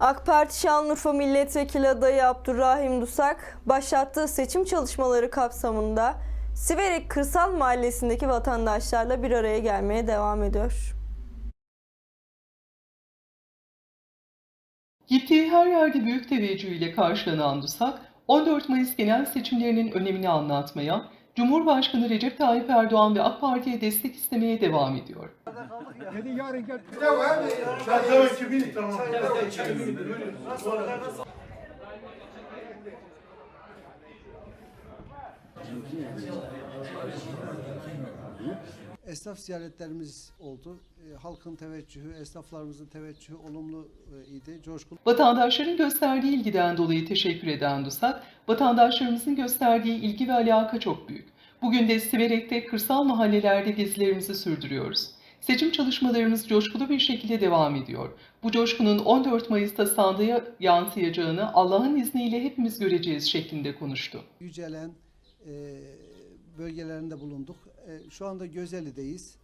AK Parti Şanlıurfa Milletvekili adayı Abdurrahim Dusak, başlattığı seçim çalışmaları kapsamında Siverek Kırsal Mahallesi'ndeki vatandaşlarla bir araya gelmeye devam ediyor. Gittiği her yerde büyük teveccüh ile karşılanan Dusak, 14 Mayıs genel seçimlerinin önemini anlatmaya, Cumhurbaşkanı Recep Tayyip Erdoğan ve AK Parti'ye destek istemeye devam ediyor. Dedi yarın gel. Esnaf ziyaretlerimiz oldu. E, halkın teveccühü, esnaflarımızın teveccühü olumlu e, idi. Coşkulu Vatandaşların gösterdiği ilgiden dolayı teşekkür eden Dusak, vatandaşlarımızın gösterdiği ilgi ve alaka çok büyük. Bugün de Siverek'te kırsal mahallelerde gezilerimizi sürdürüyoruz. Seçim çalışmalarımız coşkulu bir şekilde devam ediyor. Bu coşkunun 14 Mayıs'ta sandığa yansıyacağını Allah'ın izniyle hepimiz göreceğiz şeklinde konuştu. yücelen e, bölgelerinde bulunduk. E, şu anda Gözeli'deyiz.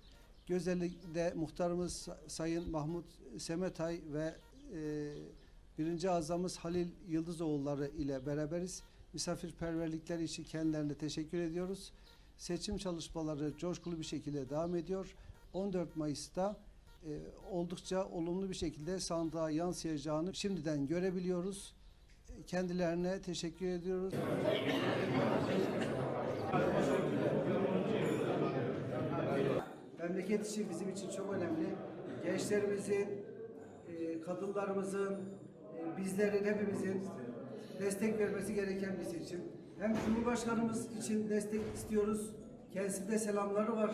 Gözeli'de muhtarımız Sayın Mahmut Semetay ve e, birinci azamız Halil Yıldızoğulları ile beraberiz. Misafirperverlikleri için kendilerine teşekkür ediyoruz. Seçim çalışmaları coşkulu bir şekilde devam ediyor. 14 Mayıs'ta e, oldukça olumlu bir şekilde sandığa yansıyacağını şimdiden görebiliyoruz. Kendilerine teşekkür ediyoruz. Memleket için bizim için çok önemli. Gençlerimizin, e, kadınlarımızın, e, bizlerin hepimizin destek vermesi gereken bizim için. Hem Cumhurbaşkanımız için destek istiyoruz. Kendisinde selamları var.